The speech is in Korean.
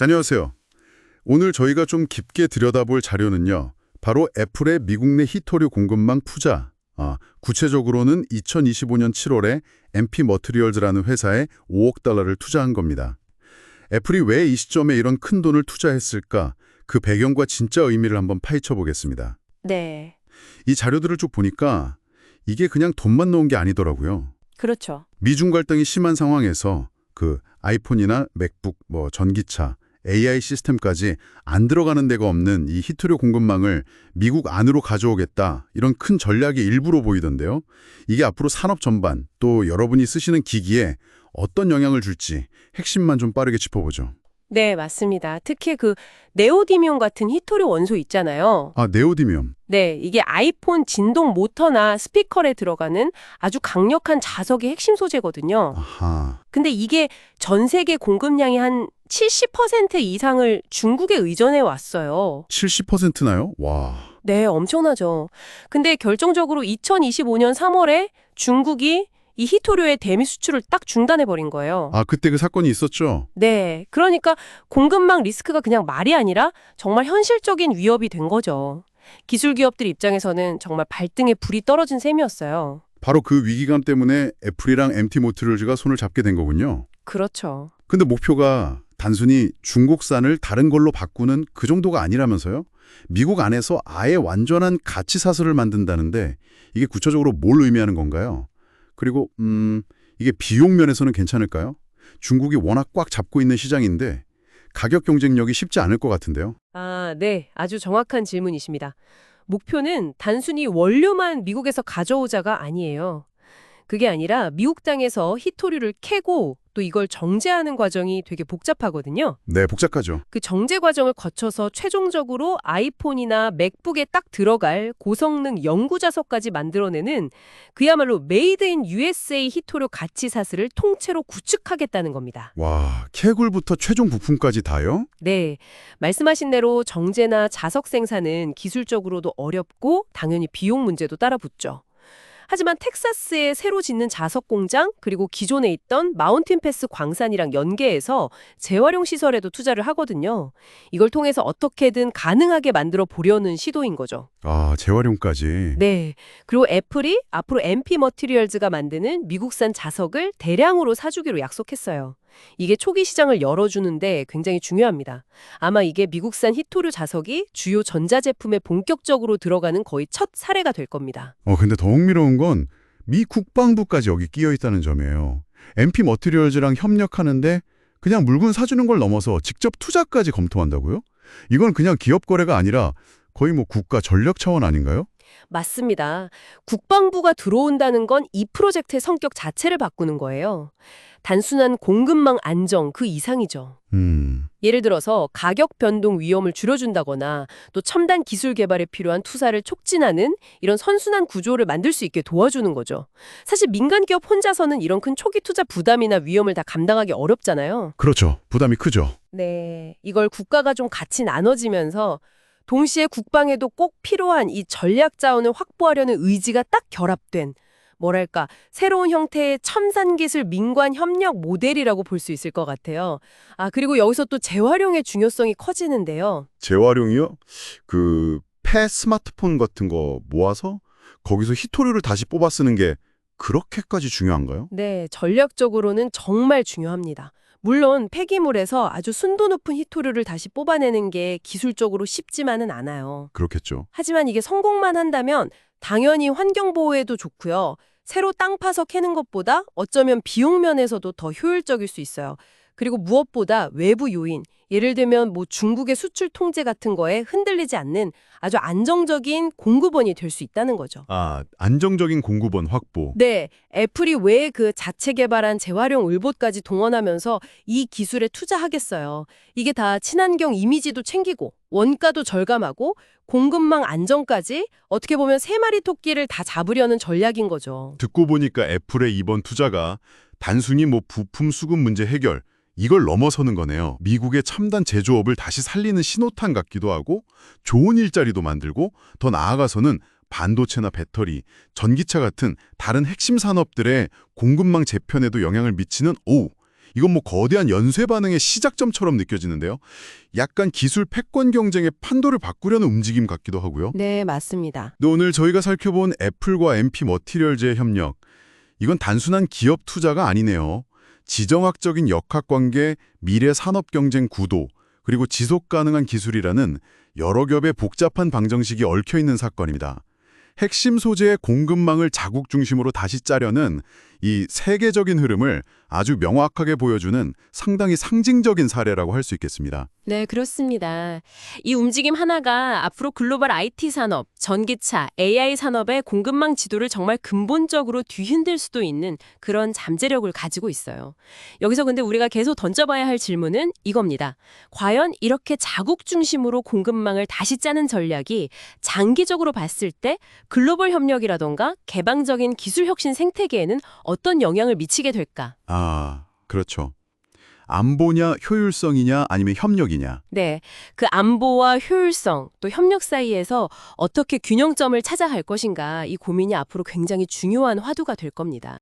안녕하세요. 오늘 저희가 좀 깊게 들여다볼 자료는요. 바로 애플의 미국 내 히토류 공급망 투자, 아, 구체적으로는 2025년 7월에 MP 머트리얼즈라는 회사에 5억 달러를 투자한 겁니다. 애플이 왜 이 시점에 이런 큰 돈을 투자했을까? 그 배경과 진짜 의미를 한번 파헤쳐 보겠습니다. 네, 이 자료들을 쭉 보니까 이게 그냥 돈만 넣은 게 아니더라고요. 그렇죠. 미중 갈등이 심한 상황에서 그 아이폰이나 맥북, 뭐 전기차, AI 시스템까지 안 들어가는 데가 없는 이 히토류 공급망을 미국 안으로 가져오겠다 이런 큰 전략의 일부로 보이던데요. 이게 앞으로 산업 전반 또 여러분이 쓰시는 기기에 어떤 영향을 줄지 핵심만 좀 빠르게 짚어보죠. 네, 맞습니다. 특히 그 네오디뮴 같은 히토류 원소 있잖아요. 아 네오디뮴. 네, 이게 아이폰 진동 모터나 스피커에 들어가는 아주 강력한 자석의 핵심 소재거든요. 아하. 근데 이게 전 세계 공급량의 한 70% 이상을 중국에 의존해 왔어요. 70%나요? 와. 네, 엄청나죠. 근데 결정적으로 2025년 3월에 중국이 이 히토류의 대미 수출을 딱 중단해 버린 거예요. 아 그때 그 사건이 있었죠. 네. 그러니까 공급망 리스크가 그냥 말이 아니라 정말 현실적인 위협이 된 거죠. 기술 기업들 입장에서는 정말 발등에 불이 떨어진 셈이었어요. 바로 그 위기감 때문에 애플이랑 MT 모트리얼즈가 손을 잡게 된 거군요. 그렇죠. 근데 목표가 단순히 중국산을 다른 걸로 바꾸는 그 정도가 아니라면서요? 미국 안에서 아예 완전한 가치 사슬을 만든다는데 이게 구체적으로 뭘 의미하는 건가요? 그리고 음, 이게 비용 면에서는 괜찮을까요? 중국이 워낙 꽉 잡고 있는 시장인데 가격 경쟁력이 쉽지 않을 것 같은데요. 아, 네. 아주 정확한 질문이십니다. 목표는 단순히 원료만 미국에서 가져오자가 아니에요. 그게 아니라 미국 땅에서 히토류를 캐고 또 이걸 정제하는 과정이 되게 복잡하거든요. 네, 복잡하죠. 그 정제 과정을 거쳐서 최종적으로 아이폰이나 맥북에 딱 들어갈 고성능 연구 자석까지 만들어내는 그야말로 메이드 인 USA 히토류 가치 사슬을 통째로 구축하겠다는 겁니다. 와, 캐굴부터 최종 부품까지 다요? 네. 말씀하신 대로 정제나 자석 생산은 기술적으로도 어렵고 당연히 비용 문제도 따라 붙죠. 하지만 텍사스에 새로 짓는 자석 공장 그리고 기존에 있던 마운틴 패스 광산이랑 연계해서 재활용 시설에도 투자를 하거든요. 이걸 통해서 어떻게든 가능하게 만들어 보려는 시도인 거죠. 아, 재활용까지. 네. 그리고 애플이 앞으로 MP 머티리얼즈가 만드는 미국산 자석을 대량으로 사주기로 약속했어요. 이게 초기 시장을 열어주는데 굉장히 중요합니다. 아마 이게 미국산 히토류 자석이 주요 전자제품에 본격적으로 들어가는 거의 첫 사례가 될 겁니다. 어, 근데 더 흥미로운 건 미 국방부까지 여기 끼어 있다는 점이에요. MP 머티리얼즈랑 협력하는데 그냥 물건 사주는 걸 넘어서 직접 투자까지 검토한다고요? 이건 그냥 기업 거래가 아니라 거의 뭐 국가 전략 차원 아닌가요? 맞습니다. 국방부가 들어온다는 건 이 프로젝트의 성격 자체를 바꾸는 거예요. 단순한 공급망 안정 그 이상이죠. 음, 예를 들어서 가격 변동 위험을 줄여준다거나 또 첨단 기술 개발에 필요한 투자를 촉진하는 이런 선순환 구조를 만들 수 있게 도와주는 거죠. 사실 민간 기업 혼자서는 이런 큰 초기 투자 부담이나 위험을 다 감당하기 어렵잖아요. 그렇죠. 부담이 크죠. 네, 이걸 국가가 좀 같이 나눠지면서 동시에 국방에도 꼭 필요한 이 전략 자원을 확보하려는 의지가 딱 결합된 뭐랄까 새로운 형태의 첨단 기술 민관 협력 모델이라고 볼 수 있을 것 같아요. 아 그리고 여기서 또 재활용의 중요성이 커지는데요. 재활용이요? 그 폐 스마트폰 같은 거 모아서 거기서 히토류를 다시 뽑아 쓰는 게 그렇게까지 중요한가요? 네, 전략적으로는 정말 중요합니다. 물론 폐기물에서 아주 순도 높은 히토류를 다시 뽑아내는 게 기술적으로 쉽지만은 않아요. 그렇겠죠. 하지만 이게 성공만 한다면 당연히 환경 보호에도 좋고요. 새로 땅 파서 캐는 것보다 어쩌면 비용 면에서도 더 효율적일 수 있어요. 그리고 무엇보다 외부 요인, 예를 들면 뭐 중국의 수출 통제 같은 거에 흔들리지 않는 아주 안정적인 공급원이 될 수 있다는 거죠. 아, 안정적인 공급원 확보. 네, 애플이 왜 그 자체 개발한 재활용 울봇까지 동원하면서 이 기술에 투자하겠어요. 이게 다 친환경 이미지도 챙기고 원가도 절감하고 공급망 안정까지 어떻게 보면 세 마리 토끼를 다 잡으려는 전략인 거죠. 듣고 보니까 애플의 이번 투자가 단순히 뭐 부품 수급 문제 해결 이걸 넘어서는 거네요. 미국의 첨단 제조업을 다시 살리는 신호탄 같기도 하고 좋은 일자리도 만들고 더 나아가서는 반도체나 배터리, 전기차 같은 다른 핵심 산업들의 공급망 재편에도 영향을 미치는 오 이건 뭐 거대한 연쇄 반응의 시작점처럼 느껴지는데요. 약간 기술 패권 경쟁의 판도를 바꾸려는 움직임 같기도 하고요. 네, 맞습니다. 근데 오늘 저희가 살펴본 애플과 MP 머티리얼즈의 협력, 이건 단순한 기업 투자가 아니네요. 지정학적인 역학관계, 미래 산업 경쟁 구도, 그리고 지속 가능한 기술이라는 여러 겹의 복잡한 방정식이 얽혀 있는 사건입니다. 핵심 소재의 공급망을 자국 중심으로 다시 짜려는 이 세계적인 흐름을 아주 명확하게 보여주는 상당히 상징적인 사례라고 할 수 있겠습니다. 네, 그렇습니다. 이 움직임 하나가 앞으로 글로벌 IT 산업, 전기차, AI 산업의 공급망 지도를 정말 근본적으로 뒤흔들 수도 있는 그런 잠재력을 가지고 있어요. 여기서 근데 우리가 계속 던져봐야 할 질문은 이겁니다. 과연 이렇게 자국 중심으로 공급망을 다시 짜는 전략이 장기적으로 봤을 때 글로벌 협력이라던가 개방적인 기술 혁신 생태계에는 어떤 영향을 미치게 될까? 아, 그렇죠. 안보냐 효율성이냐 아니면 협력이냐. 네, 그 안보와 효율성 또 협력 사이에서 어떻게 균형점을 찾아 갈 것인가 이 고민이 앞으로 굉장히 중요한 화두가 될 겁니다.